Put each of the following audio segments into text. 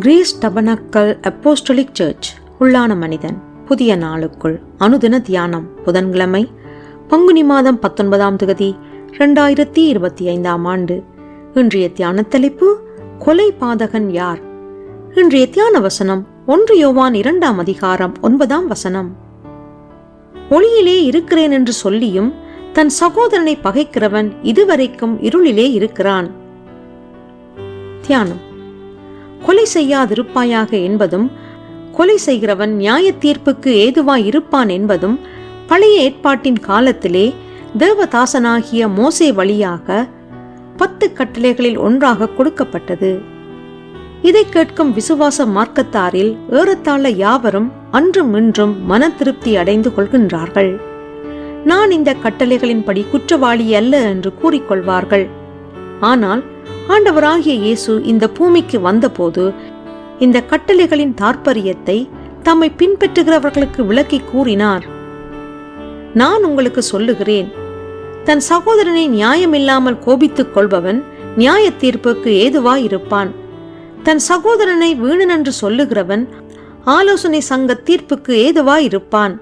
Greece tabernacle apostolic search உள்ளான மனிதன் புதிய நாளுக்குள் அனுதின தியானம் புதன்கிழமை பங்குனி மாதம் பத்தொன்பதாம் தொகுதி இரண்டாயிரத்தி இருபத்தி ஐந்தாம் ஆண்டு. இன்றைய தியான தலைப்பு கொலை பாதகன் யார்? இன்றைய தியான வசனம் ஒன்று யோவான் இரண்டாம் அதிகாரம் ஒன்பதாம் வசனம். ஒளியிலே இருக்கிறேன் என்று சொல்லியும் தன் சகோதரனை பகைக்கிறவன் இதுவரைக்கும் இருளிலே இருக்கிறான். தியானம். கொலை செய்யாதிருப்பாயாக என்பதும் கொலை செய்கிறவன் நியாய தீர்ப்புக்கு ஏதுவாய் இருப்பான் என்பதும் பழைய ஏற்பாட்டின் காலத்திலே தேவதாசனாகிய மோசே வழியாக பத்து கட்டளைகளில் ஒன்றாக கொடுக்கப்பட்டது. இதை கேட்கும் விசுவாச மார்க்கத்தாரில் ஏறத்தாழ யாவரும் அன்றும் இன்றும் மன திருப்தி அடைந்து கொள்கின்றார்கள். நான் இந்த கட்டளைகளின்படி குற்றவாளி அல்ல என்று கூறிக்கொள்வார்கள். ஆனால் ஆண்டவராகிய இயேசு இந்த பூமிக்கு வந்தபோது இந்த கட்டளைகளின் தாற்பரியத்தை தம்மை பின்பற்றுகிறவர்களுக்கு விளக்கி கூறினார். நான் உங்களுக்கு சொல்லுகிறேன் தன் சகோதரனை நியாயமில்லாமல் கோபித்துக் கொள்பவன் நியாய தீர்ப்புக்கு ஏதுவாய் இருப்பான் தன் சகோதரனை வீணன் என்று சொல்லுகிறவன் ஆலோசனை சங்க தீர்ப்புக்கு ஏதுவாய் இருப்பான்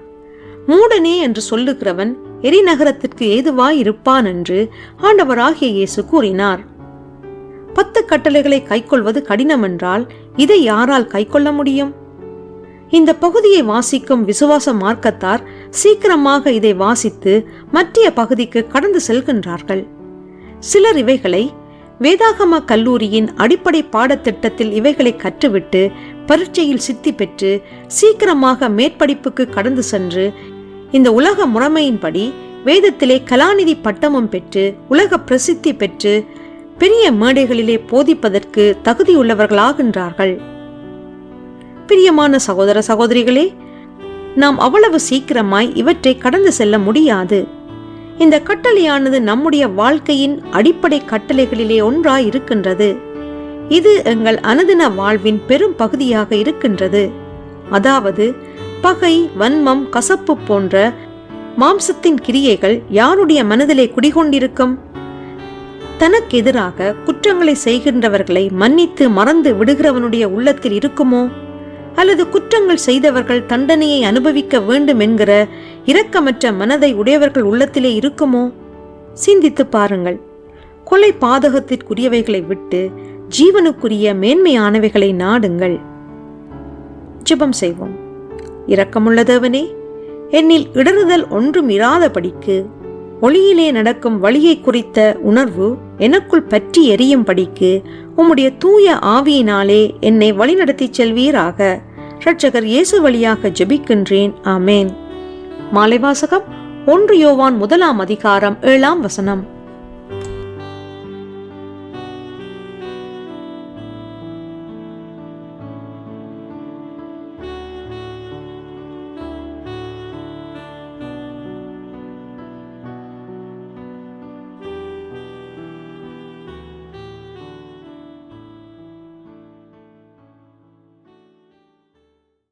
மூடனே என்று சொல்லுகிறவன் எரிநகரத்திற்கு ஏதுவாய் இருப்பான் என்று ஆண்டவராகிய இயேசு கூறினார். பத்து கட்டளைகளை கைக்கொள்வது கடினம் என்றால் இதை யாரால் கைக்கொள்ள முடியும்? இந்த பகுதியை வாசிக்கும் விசுவாச மார்க்கத்தார் சீக்கிரமாக இதை வாசித்து மற்றைய பகுதிக்கு கடந்து செல்கின்றார்கள். சிலர் இவைகளை வேதாகம கல்லூரியின் அடிப்படை பாடத்திட்டத்தில் இவைகளை கற்றுவிட்டு பரீட்சையில் சித்தி பெற்று சீக்கிரமாக மேற்படிப்புக்கு கடந்து சென்று இந்த உலக முறைமையின்படி வேதத்திலே கலாநிதி பட்டமும் பெற்று உலக பிரசித்தி பெற்று பெரிய மேடைகளிலே போதிப்பதற்கு தகுதியுள்ளவர்களாகின்றார்கள். பிரியமான சகோதர சகோதரிகளே நாம் அவ்வளவு சீக்கிரமாய் இவற்றை கடந்து செல்ல முடியாது. இந்த கட்டளையானது நம்முடைய வாழ்க்கையின் அடிப்படை கட்டளைகளிலே ஒன்றாய் இருக்கின்றது. இது எங்கள் அனுதின வாழ்வின் பெரும் பகுதியாக இருக்கின்றது. அதாவது பகை வன்மம் கசப்பு போன்ற மாம்சத்தின் கிரியைகள் யாருடைய மனதிலே குடிகொண்டிருக்கும்? தனக்கு எதிராக குற்றங்களை செய்கின்றவர்களை மன்னித்து மறந்து விடுகிறவனுடைய உள்ளத்தில் இருக்குமோ? அல்லது குற்றங்கள் செய்தவர்கள் தண்டனையை அனுபவிக்க வேண்டும் என்கிற இரக்கமற்ற மனதை உடையவர்கள் உள்ளத்திலே இருக்குமோ? சிந்தித்து பாருங்கள். கொலை பாதகத்திற்குரியவைகளை விட்டு ஜீவனுக்குரிய மேன்மையானவைகளை நாடுங்கள். ஜெபம் செய்வோம். இரக்கமுள்ள தேவனே என்னில் இடறுதல் ஒன்றும் இராதபடிக்கு ஒளியிலே நடக்கும் வழியை குறித்த உணர்வு எனக்குள் பற்றி எரியும்படிக்கு உம்முடைய தூய ஆவியினாலே என்னை வழிநடத்திச் செல்வீராக. இரட்சகர் இயேசு வழியாக ஜெபிக்கின்றேன். ஆமேன். மாலைவாசகம் ஒன்று யோவான் முதலாம் அதிகாரம் ஏழாம் வசனம்.